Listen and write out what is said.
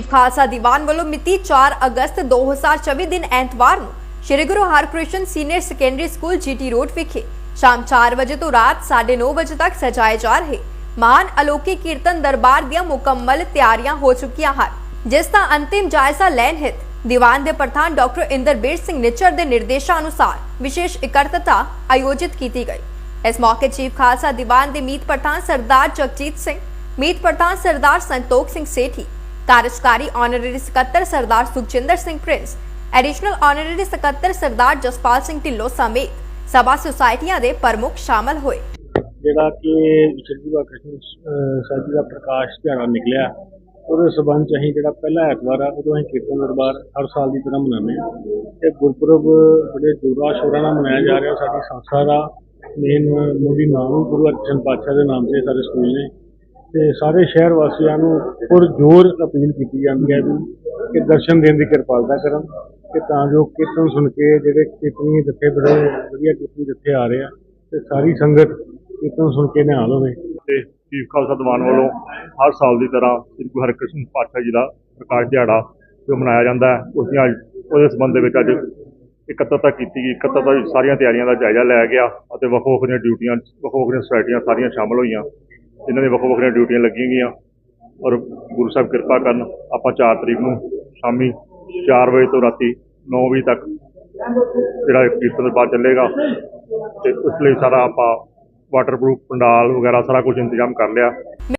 ਖਾਲਸਾ ਦੀਵਾਨ ਵੱਲੋਂ ਮਿਤੀ 4 ਅਗਸਤ 2024 ਦਿਨ ਐਤਵਾਰ ਨੂੰ Shri Guru Harkrishan senior secondary school GT road ਵਿਖੇ ਸ਼ਾਮ 4 ਵਜੇ ਤੋਂ ਰਾਤ 9:30 ਵਜੇ ਤੱਕ ਸਜਾਏ ਜਾ ਰਹੇ ਮਹਾਨ ਅਲੌਕਿਕ ਕੀਰਤਨ ਦਰਬਾਰ ਦੀਆਂ ਮੁਕੰਮਲ ਤਿਆਰੀਆਂ ਹੋ ਚੁੱਕੀਆਂ ਹਨ, ਜਿਸ ਦਾ ਅੰਤਿਮ ਜਾਇਜ਼ਾ ਲੈਣ ਹਿਤ ਦੀਵਾਨ ਦੇ ਪ੍ਰਧਾਨ ਡਾਕਟਰ ਇੰਦਰਬੀਰ ਸਿੰਘ ਨਿੱਚਰ ਦੇ ਨਿਰਦੇਸ਼ਾਂ ਅਨੁਸਾਰ ਵਿਸ਼ੇਸ਼ ਇਕੱਤਰਤਾ ਆਯੋਜਿਤ ਕੀਤੀ ਗਈ। ਇਸ ਮੌਕੇ ਚੀਫ ਖਾਲਸਾ ਦੀਵਾਨ ਦੇ ਮੀਤ ਪ੍ਰਧਾਨ ਸਰਦਾਰ ਜਗਜੀਤ ਸਿੰਘ, ਮੀਤ ਪ੍ਰਧਾਨ ਸਰਦਾਰ ਸੰਤੋਖ ਸਿੰਘ ਸੇਠੀ ਕਾਰਜਕਾਰੀ ਆਨਰੇਰੀ ਸਕੱਤਰ Sardar Sukhjinder Singh prince additional honorary ਸਕੱਤਰ ਸਰਦਾਰ ਜਸਪਾਲ ਸਿੰਘ ਢਿੱਲੋਂ ਸਮੇਤ ਸਭਾ ਸੁਸਾਇਟੀਆਂ ਦੇ ਪ੍ਰਮੁੱਖ ਸ਼ਾਮਲ ਹੋਏ। ਜਿਹੜਾ ਕਿ ਸ਼੍ਰੀ ਕ੍ਰਿਸ਼ਨ ਸਾਹਿਬ ਦਾ ਪ੍ਰਕਾਸ਼ ਦਿਹਾੜਾ ਨਿਕਲਿਆ, ਉਹਦੇ ਸਬੰਧ ਚ ਅਸੀਂ ਜਿਹੜਾ ਪਹਿਲਾ ਐਤਵਾਰ ਆ, ਉਦੋਂ ਅਸੀਂ ਕੀਰਤਨ ਦਰਬਾਰ ਹਰ ਸਾਲ ਦੀ ਤਰ੍ਹਾਂ ਮਨਾਉਂਦੇ ਆ ਤੇ ਗੁਰਪੁਰਬ ਬੜੇ ਜੋਰਾ ਸ਼ੋਰਾਂ ਨਾਲ ਮਨਾਇਆ ਜਾ ਰਿਹਾ, ਸਾਡੀ ਸੰਸਥਾ ਦਾ ਮੇਨ ਮੋਢੀ ਨਾਮ ਗੁਰੂ ਅਰਜਨ ਪਾਤਸ਼ਾਹ ਦੇ ਨਾਮ ਤੇ ਸਾਰੇ ਸਕੂਲ ਨੇ। ਤੇ ਸਾਰੇ ਸ਼ਹਿਰ ਵਾਸੀਆਂ ਨੂੰ ਪੁਰਜੋਰ ਅਪੀਲ ਕੀਤੀ ਜਾਂਦੀ ਹੈ ਵੀ ਕਿ ਦਰਸ਼ਨ ਦੇਣ ਦੀ ਕਿਰਪਾਲਤਾ ਕਰਨ ਕਿ ਤਾਂ ਜੋ ਕੀਰਤਨ ਸੁਣ ਕੇ ਜਿਹੜੇ ਕੀਰਤਨੀ ਜੱਥੇ ਬੜੇ ਵਧੀਆ ਕੀਰਤਨੀ ਜੱਥੇ ਆ ਰਹੇ ਆ ਤੇ ਸਾਰੀ ਸੰਗਤ ਕੀਰਤਨ ਸੁਣ ਕੇ ਨਿਹਾਲ ਹੋਵੇ। ਤੇ ਚੀਫ ਖਾਲਸਾ ਦੀਵਾਨ ਵੱਲੋਂ ਹਰ ਸਾਲ ਦੀ ਤਰ੍ਹਾਂ ਸ੍ਰੀ ਗੁਰੂ ਹਰਿਕ੍ਰਿਸ਼ਨ ਪਾਤਸ਼ਾਹ ਜੀ ਦਾ ਪ੍ਰਕਾਸ਼ ਦਿਹਾੜਾ ਜੋ ਮਨਾਇਆ ਜਾਂਦਾ ਹੈ, ਉਸ ਦੀਆਂ ਉਹਦੇ ਸੰਬੰਧ ਦੇ ਵਿੱਚ ਅੱਜ ਇਕੱਤਰਤਾ ਕੀਤੀ ਗਈ। ਇਕੱਤਰਤਾ ਦੀ ਸਾਰੀਆਂ ਤਿਆਰੀਆਂ ਦਾ ਜਾਇਜ਼ਾ ਲਿਆ ਗਿਆ ਅਤੇ ਵੱਖੋ ਵੱਖ ਦੀਆਂ ਡਿਊਟੀਆਂ ਵੱਖੋ ਵੱਖ ਦੀਆਂ ਸੁਸਾਇਟੀਆਂ ਸਾਰੀਆਂ ਸ਼ਾਮਲ ਹੋਈਆਂ। ਜਿਨ੍ਹਾਂ ਦੀਆਂ ਵੱਖੋ ਵੱਖਰੀਆਂ ਡਿਊਟੀਆਂ ਲੱਗੀਆਂ ਗਈਆਂ ਔਰ ਗੁਰੂ ਸਾਹਿਬ ਕਿਰਪਾ ਕਰਨ ਆਪਾਂ 4 ਤਰੀਕ ਨੂੰ ਸ਼ਾਮੀ 4 ਵਜੇ ਤੋਂ ਰਾਤੀ 9 ਵਜੇ ਤੱਕ ਜਿਹੜਾ ਕੀਰਤਨ ਦਰਬਾਰ ਚੱਲੇਗਾ ਤੇ ਉਸ ਲਈ ਸਾਰਾ ਆਪਾਂ ਵਾਟਰਪ੍ਰੂਫ ਪੰਡਾਲ ਵਗੈਰਾ ਸਾਰਾ ਕੁਝ ਇੰਤਜ਼ਾਮ ਕਰ ਲਿਆ।